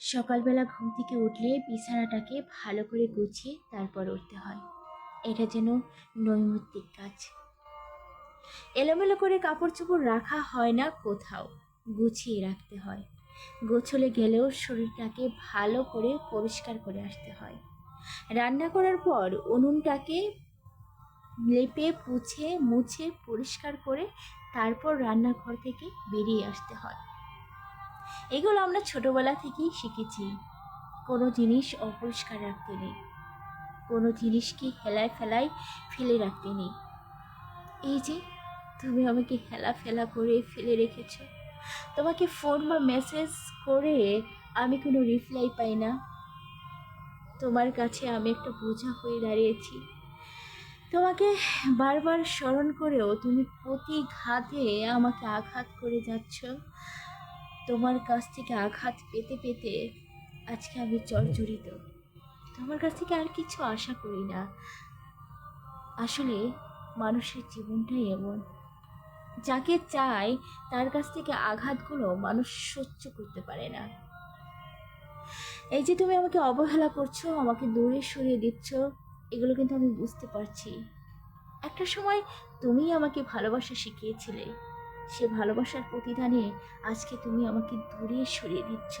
সকালবেলা ঘুম থেকে উঠলে বিছানাটাকে ভালো করে গুছিয়ে তারপর উঠতে হয়। এটা যেন নৈমিত্তিক কাজ। এলোমেলো করে কাপড় চোপড় রাখা হয় না কোথাও, গুছিয়ে রাখতে হয়। গোছলে গেলেও শরীরটাকে ভালো করে পরিষ্কার করে আসতে হয়। রান্না করার পর উনুনটাকে লেপে পুছে, মুছে, পরিষ্কার করে তারপর রান্নাঘর থেকে বেরিয়ে আসতে হয়। এগুলো আমরা ছোটবেলা থেকেই শিখেছি। কোনো জিনিস অপরিষ্কার রাখতে নেই। কোনো জিনিসকে হেলায় ফেলায় ফেলে রাখতে নেই। এই যে, তুমি আমাকে হেলা ফেলা করে ফেলে রেখেছ। তোমাকে ফোন বা মেসেজ করে আমি কোনো রিপ্লাই পাই না। তোমার কাছে আমি একটা বোঝা হয়ে দাঁড়িয়েছি। তোমাকে বারবার স্মরণ করেও তুমি প্রতি ঘাতে আমাকে আঘাত করে যাচ্ছ। তোমার কাছ থেকে আঘাত পেতে পেতে আজকে আমি জর্জরিত। তোমার কাছ থেকে আর কিছু আশা করি না। আসলে মানুষের জীবনটাই এমন। যাকে চায় তার কাছ থেকে আঘাতগুলো মানুষ সহ্য করতে পারে না। এই যে তুমি আমাকে অবহেলা করছ, আমাকে দূরে সরিয়ে দিচ্ছ, এগুলো কিন্তু আমি বুঝতে পারছি। একটা সময় তুমি আমাকে ভালোবাসা শিখিয়েছিলে। সে ভালোবাসার প্রতিদানে আজকে তুমি আমাকে দূরে সরিয়ে দিচ্ছ।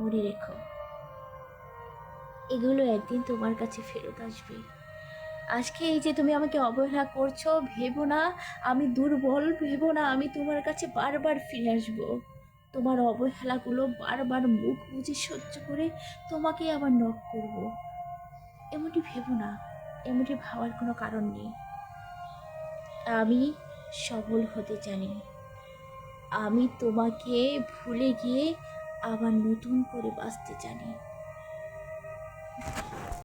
মনে রেখো, এগুলো একদিন তোমার কাছে ফেরত আসবে। আজকে এই যে তুমি আমাকে অবহেলা করছ, ভেবো না, আমি দুর্বল, ভেবো না, আমি তোমার কাছে বারবার ফিরে আসব। তোমার অবহেলাগুলো বারবার মুখ বুঝে সহ্য করে তোমাকে আবার নক করব। এমনটি ভেবো না, এমনটি ভাবার কোনো কারণ নেই। আমি সবল হতে জানি। আমি তোমাকে ভুলে গিয়ে আবার নতুন করে বাঁচতে জানি।